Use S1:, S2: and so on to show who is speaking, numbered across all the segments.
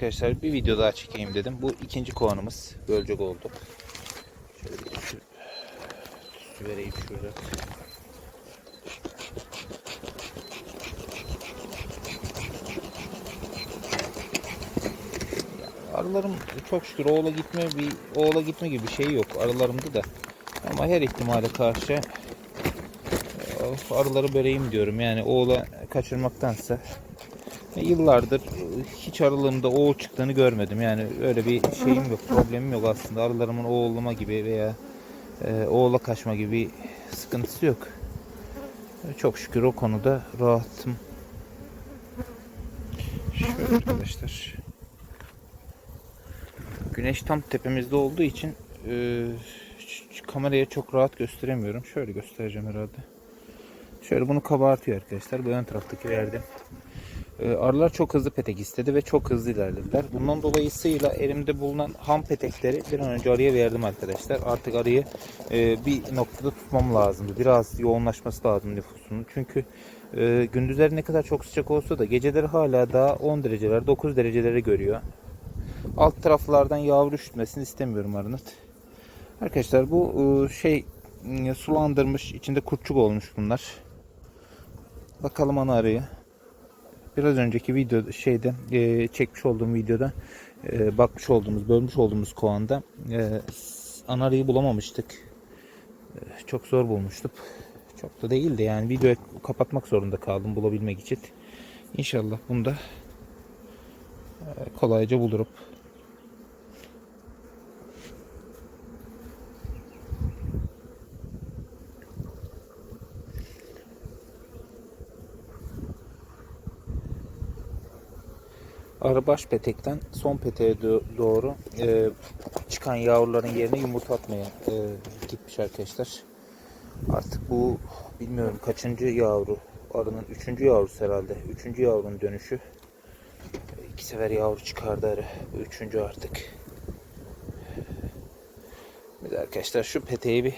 S1: arkadaşlar bir video daha çekeyim dedim. Bu ikinci kovanımız bölecek oldu. Şöyle bir su, su vereyim şurada. Arılarım çok şükür oğula gitme bir oğula gitme gibi bir şey yok arılarımda da. Ama her ihtimale karşı arıları böleyim diyorum. Yani oğula kaçırmaktansa yıllardır e, hiç arılığımda oğul çıktığını görmedim. Yani öyle bir şeyim yok, problemim yok aslında. Arılarımın oğullama gibi veya e, oğula kaçma gibi bir sıkıntısı yok. E, Çok şükür o konuda rahatım. Şöyle arkadaşlar. Güneş tam tepemizde olduğu için e, kameraya çok rahat gösteremiyorum. Şöyle göstereceğim herhalde. Şöyle bunu kabartıyor arkadaşlar. Bu ön taraftaki verdim. E, arılar çok hızlı petek istedi ve çok hızlı ilerlediler. Bundan dolayısıyla elimde bulunan ham petekleri bir an önce arıya verdim arkadaşlar. Artık arıyı e, bir noktada tutmam lazımdı. Biraz yoğunlaşması lazım nüfusunun. Çünkü e, gündüzleri ne kadar çok sıcak olsa da geceleri hala daha 10 dereceler 9 dereceleri görüyor. Alt taraflardan yavru üşütmesini istemiyorum arının. Arkadaşlar bu e, şey sulandırmış içinde kurtçuk olmuş bunlar. Bakalım ana arıyı. Biraz önceki video şeyde e, çekmiş olduğum videoda e, bakmış olduğumuz, bölmüş olduğumuz kovanda e, ana arıyı bulamamıştık. E, çok zor bulmuştuk. Çok da değildi yani videoyu kapatmak zorunda kaldım bulabilmek için. İnşallah bunda e, kolayca bulurum. Arı baş petekten son peteğe do- doğru e, çıkan yavruların yerine yumurta atmaya e, gitmiş arkadaşlar. Artık bu bilmiyorum kaçıncı yavru arının üçüncü yavrusu herhalde. Üçüncü yavrunun dönüşü. İki sefer yavru çıkardı arı. Bu üçüncü artık. Bir arkadaşlar şu peteği bir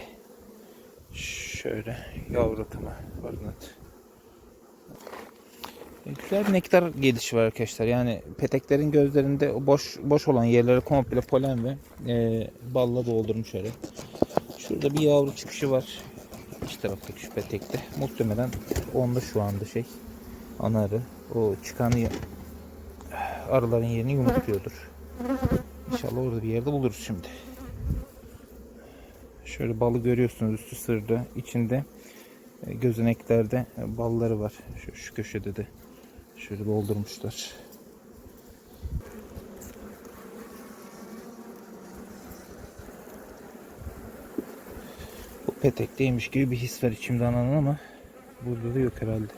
S1: şöyle yavru atımı barınat. Güzel bir nektar gelişi var arkadaşlar. Yani peteklerin gözlerinde boş boş olan yerleri komple polen ve e, balla doldurmuş öyle. Şurada bir yavru çıkışı var. İç taraftaki şu petekte. Muhtemelen onda şu anda şey ana arı. O çıkanı ya- arıların yerini yumurtluyordur. İnşallah orada bir yerde buluruz şimdi. Şöyle balı görüyorsunuz üstü sırda. içinde e, gözeneklerde e, balları var. Şu, şu köşede de şöyle doldurmuşlar. Bu petekteymiş gibi bir his var içimde ananın ama burada da yok herhalde.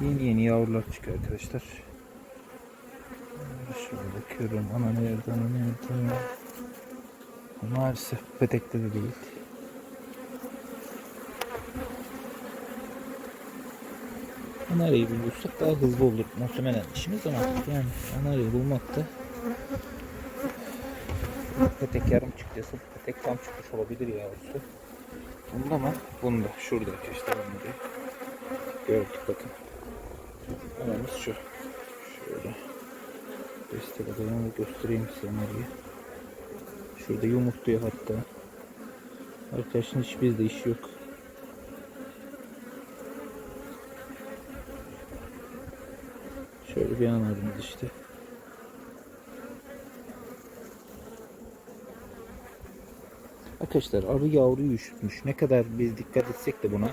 S1: Yeni yeni yavrular çıkıyor arkadaşlar. Şöyle bakıyorum. Ana nerede? Ana nerede? Maalesef petekte de değil. Anarayı bulursak daha hızlı olur muhtemelen işimiz ama yani anarayı bulmakta petek yarım çıktıysa petek tam çıkmış olabilir yavrusu. Bunda mı? Bunda. Şurada arkadaşlar bunda. Gördük bakın. Anamız şu. Şöyle. Göstereyim, göstereyim size anarayı. Şurada yumurtluyor hatta. Arkadaşın hiçbir de iş yok. Şöyle bir an işte. Arkadaşlar arı yavruyu üşütmüş. Ne kadar biz dikkat etsek de buna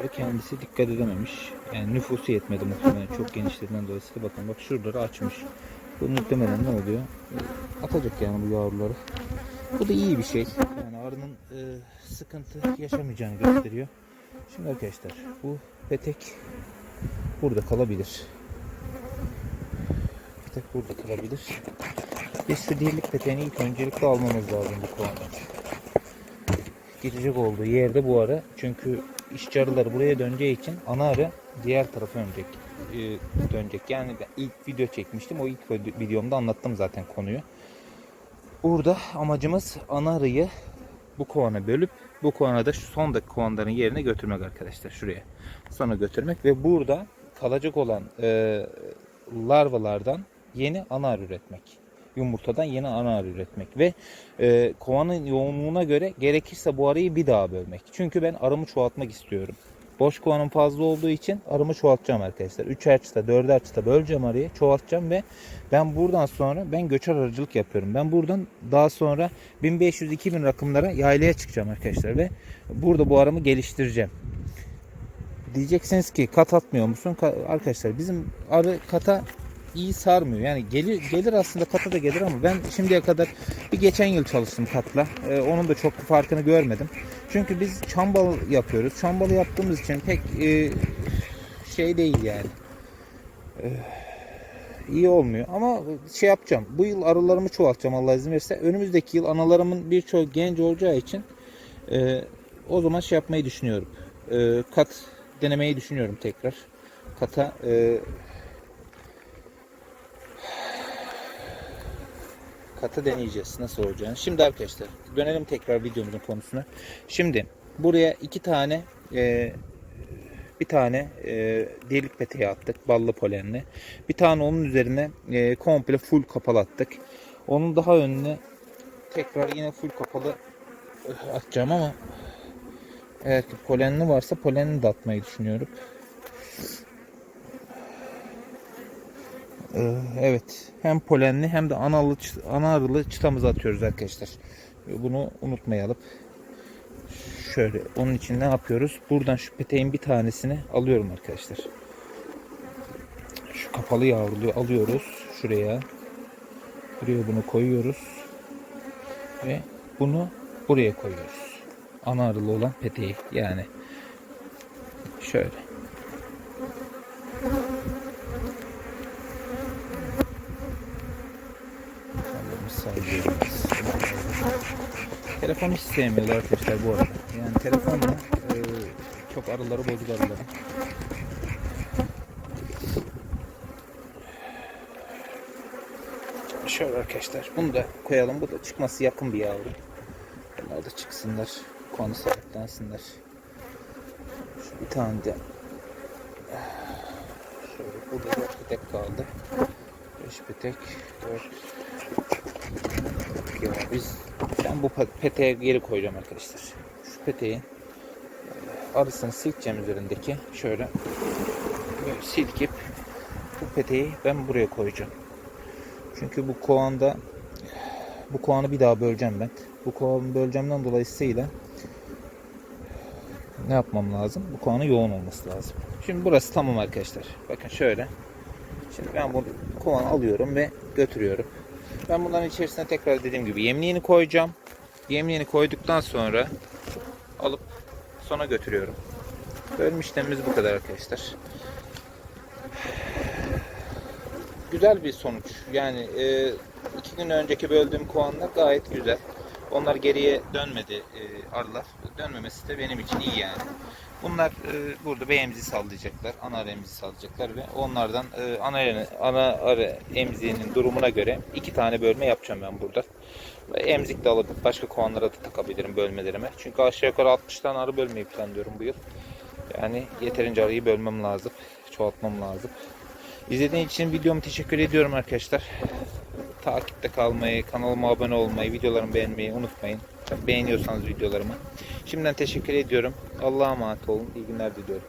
S1: arı kendisi dikkat edememiş. Yani nüfusu yetmedi muhtemelen çok genişlediğinden dolayısıyla bakın bak şuraları açmış. Bu muhtemelen ne oluyor? Atacak yani bu yavruları. Bu da iyi bir şey. Yani arının e, sıkıntı yaşamayacağını gösteriyor. Şimdi arkadaşlar bu petek burada kalabilir. Petek burada kalabilir. Biz şu dirlik peteğini ilk öncelikle almamız lazım bu konuda. Girecek olduğu yerde bu ara. Çünkü işçi arıları buraya döneceği için ana arı diğer tarafa dönecek. e, dönecek. Yani ilk video çekmiştim. O ilk video- videomda anlattım zaten konuyu. Burada amacımız ana arıyı bu kovana bölüp bu kovana da şu sondaki kovanların yerine götürmek arkadaşlar şuraya. Sonra götürmek ve burada kalacak olan e, larvalardan yeni ana üretmek. Yumurtadan yeni ana üretmek ve e, kovanın yoğunluğuna göre gerekirse bu arıyı bir daha bölmek. Çünkü ben arımı çoğaltmak istiyorum. Boş kovanın fazla olduğu için arımı çoğaltacağım arkadaşlar. 3'er çıta, 4'er çıta böleceğim arıyı, çoğaltacağım ve ben buradan sonra ben göçer arıcılık yapıyorum. Ben buradan daha sonra 1500-2000 rakımlara yaylaya çıkacağım arkadaşlar ve burada bu aramı geliştireceğim. Diyeceksiniz ki kat atmıyor musun? Ka- arkadaşlar bizim arı kata iyi sarmıyor. Yani gelir gelir aslında kata da gelir ama ben şimdiye kadar bir geçen yıl çalıştım katla. Ee, onun da çok farkını görmedim. Çünkü biz çambal yapıyoruz. Çambalı yaptığımız için pek e, şey değil yani. Ee, iyi olmuyor ama şey yapacağım. Bu yıl arılarımı çoğaltacağım Allah izin verirse. Önümüzdeki yıl analarımın birçoğu genç olacağı için e, o zaman şey yapmayı düşünüyorum. E, kat denemeyi düşünüyorum tekrar. Kata e, kata deneyeceğiz nasıl olacağını. Şimdi arkadaşlar dönelim tekrar videomuzun konusuna. Şimdi buraya iki tane e, bir tane e, delik peteği attık ballı polenli. Bir tane onun üzerine e, komple full kapalı attık. Onun daha önüne tekrar yine full kapalı e, atacağım ama eğer ki polenli varsa polenli de atmayı düşünüyorum. Ee, Evet. Hem polenli hem de analı, ana çıtamızı atıyoruz arkadaşlar. Ee, Bunu unutmayalım. Şöyle onun için ne yapıyoruz? Buradan şu peteğin bir tanesini alıyorum arkadaşlar. Şu kapalı yavruluğu alıyoruz şuraya. Buraya bunu koyuyoruz. Ve bunu buraya koyuyoruz. Ana arılı olan peteği yani. Şöyle. Allah'ım sallıyoruz. Telefon hiç sevmiyorlar arkadaşlar bu arada. Yani telefonla e, çok arıları bozuk arıları. Şöyle arkadaşlar bunu da koyalım. Bu da çıkması yakın bir yavru. Bunlar da çıksınlar. Konu sahiplensinler. Şu bir tane de şöyle burada dört petek kaldı. Beş petek, dört ya biz ben bu pe- peteğe geri koyacağım arkadaşlar. Şu peteğin e, arısını silkeceğim üzerindeki şöyle böyle silkip bu peteği ben buraya koyacağım. Çünkü bu kovanda bu kovanı bir daha böleceğim ben. Bu kovanı böleceğimden dolayısıyla ne yapmam lazım? Bu kovanın yoğun olması lazım. Şimdi burası tamam arkadaşlar. Bakın şöyle. Şimdi ben bu kovanı alıyorum ve götürüyorum. Ben bunların içerisine tekrar dediğim gibi yemliğini koyacağım. Yemliğini koyduktan sonra alıp sona götürüyorum. Bölüm işlemimiz bu kadar arkadaşlar. Güzel bir sonuç. Yani e, iki gün önceki böldüğüm kovanlar gayet güzel. Onlar geriye dönmedi e, arılar. Dönmemesi de benim için iyi yani. Bunlar e, burada bir emzi sallayacaklar. Ana arı emzi sallayacaklar ve onlardan e, ana, arı- ana emziğinin durumuna göre iki tane bölme yapacağım ben burada. Ve emzik de alıp başka kovanlara da takabilirim bölmelerime. Çünkü aşağı yukarı 60 tane arı bölmeyi planlıyorum bu yıl. Yani yeterince arıyı bölmem lazım. Çoğaltmam lazım. İzlediğiniz için videomu teşekkür ediyorum arkadaşlar. Takipte kalmayı, kanalıma abone olmayı, videolarımı beğenmeyi unutmayın. Beğeniyorsanız videolarımı. Şimdiden teşekkür ediyorum. Allah'a emanet olun. İyi günler diliyorum.